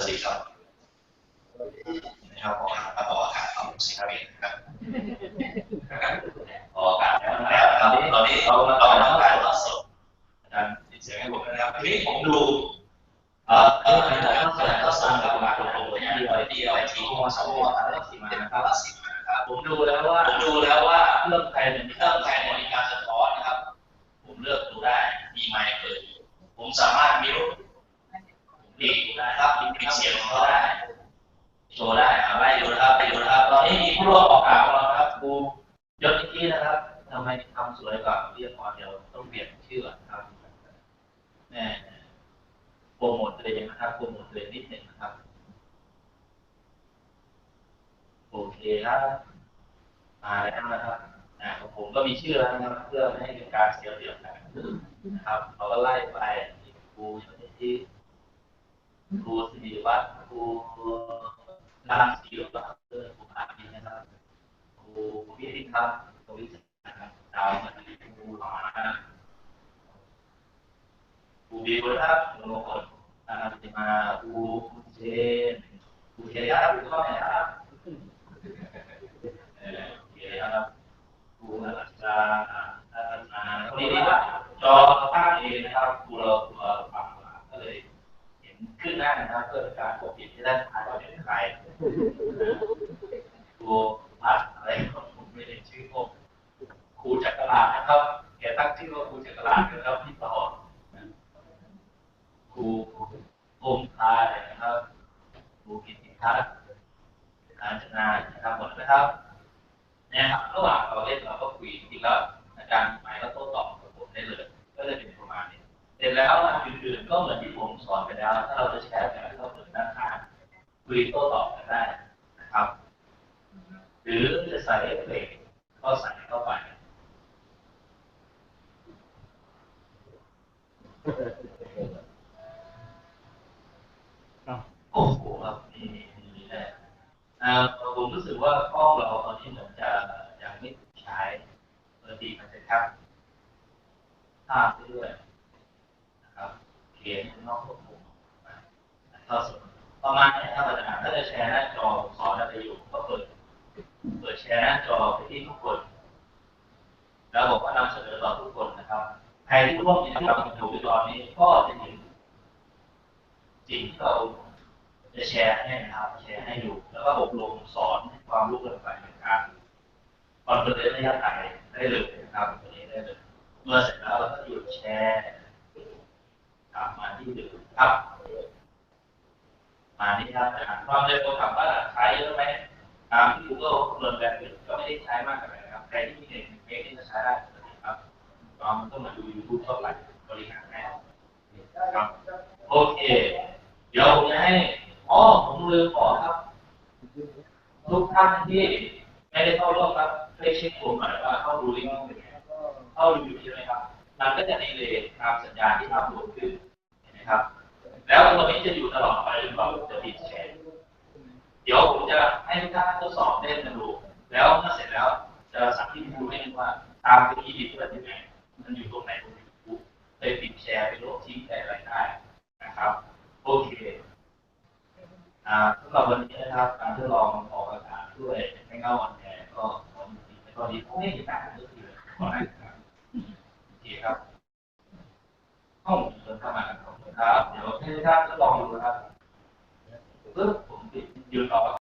สวัสดีครับนะครับออกอากาศออกอากาศเอาสิงครับเองนะครับออกอากาศแล้วนะครับตอนนี้ตอนนี้เราเราเราถ่ายทอดสดอาจารย์ติดเสียงให้ผมนะครับทีนี้ผมดูเอ่อเออถ่ายทอดสดถ่ายทอดสดกับมาของผมที่ดีไอทีไอทีมสวสารสิมานะครับสิมานะครับผมดูแล้วว่าผมดูแล้วว่าเรื่องใครเนี่ยมีเรื่องใช้บริการสะท้อนนะครับ ผมเลือกดูได้มีไมค์เปิดผมสามารถมิวปิดดูได้ครับ ปิดเสียงของเขาได้โชว์ได้เอาไล่ดูนะครับไปดูนะครับตอนนี้มีผู้ร่วมออกข่าวของเราครับครูยศนิธินะครับทำไมทำสวยกว่าเรียกก่อเดี๋ยวต้องเปลี่ยนชื่อครับแม่โปรโมทตัวเองนะครับโปรโมทตัวเองนิดหนึ่งนะครับ โอเคครับมาแล้วนะครับผมก็มีชื่อแล้วนะครับ เพื่อไม่ให้เป็นการเสียเปรียบกันนะครับเราก็ไล่ไปมีครูชนิที่ ครูสิริวัฒน์ครูนางศิลปะเพื่อนครูอาภินะครับครูวิริทัศน์ครูวิชานะครับดาวมาดีครูหมอนะครับครูบีบุครับครูมงคลนะครับจะมาครูเจนครูเจนครับครูก็ไหนครับเอ่อโอเคครับครูอาจารย์อาจารย์คนนี้ว่าจอตั้งเองนะครับครูเราครูเราปรับมาก็เลย เห็ นขึ้นหน้านะครับเพื่อการปกปิดที่ด้านท้ายว่าเป็นใครครูพัดอะไรก็ผมไม่ได้ชื่อผมครูจักรลานะครับแกตั้งชื่อว่าครูจักรลานะครับพี่ต่อครูโอมพายนะครับครูกิติทัศน์การจนานะครับหมดนะครับเนี่ยครับระหว่างเราเล่นเราก็คุยจริงแล้วอาจารย์หมายก็โต้ตอบ คุยโต้ตอบกันได้นะครับ หรือจะใส่เอฟเฟกก็ใส่เข้าไปโอ้โหครับนี่นี่นี่แหละอ่าผมรู้สึกว่ากล้องเราตอนนี้เหมือนจะยังไม่ถูกใช้เบอร์ดีมันจะครับภาพไปด้วยนะครับเขียนนอกควบคุมนะเข้าสู่ ประมาณนี้ครับอาจารย์ถ้าจะแชร์หน้าจอสอนอะไรอยู่ก็เปิดเปิดแชร์หน้าจอไปที่ทุกคนแล้วผมก็นำเสนอต่อทุกคนนะครับใครที่ร่วมกิจกรรมอยู่ตอนนี้ก็จะเห็นสิ่งที่เราจะแชร์ให้นะครับแชร์ให้ดูแล้วก็อบรมสอนความรู้กันไปในการคอนเฟิร์มระยะไกลได้เลยนะครับตรงนี้ได้เลยเมื่อเสร็จแล้วเราก็หยุดแชร์กลับมาที่เดิมครับ มานี่ครับอาหารความเร็วถามว่าใช้เยอะไหมตามที่ Google คำนวณแบบนี้ก็ไม่ได้ใช้มากเท่าไหร่นะครับใครที่มีเน็ตเมกนี่จะใช้ได้ครับตอนมันต้องมาดู YouTube เท่าไหร่บริหารให้ครับโอเค เดี๋ยวผมจะให้อ๋อผมลืมบอกครับ ทุกท่านที่ไม่ได้เข้าร่วมครับช่วยเช็คผมหน่อยว่าเข้าดูลิงก์เป็นไงเข้าดูอยู่ใช่ไหมครับมันก็จะดีเลยตามสัญญาที่ทำโหลดขึ้นเห็นไหมครับ แล้วตัวนี้จะอยู่ตลอดไปจนกว่าจะปิดแชร์เดี๋ยวผมจะให้ทุกท่านทดสอบเล่นกันดูแล้วเมื่อเสร็จแล้วจะสั่งที่ดูให้ดูว่าตามไปที่ดิบเพื่อนยังไงมันอยู่ตรงไหนตรงไหนไปปิดแชร์ไปลบทิ้งแต่อะไรได้นะครับโอเคอ่าสำหรับวันนี้นะครับการทดลองออกอากาศด้วยไม่เงาอ่อนแอก็ขอดีในกรณีพวกนี้ต่างๆก็คือขอให้ครับโอเคครับห้องเดินเข้ามาครับเดี๋ยว ให้ทุกท่านทดลองดูนะครับปึ๊บผมติดยืนรอ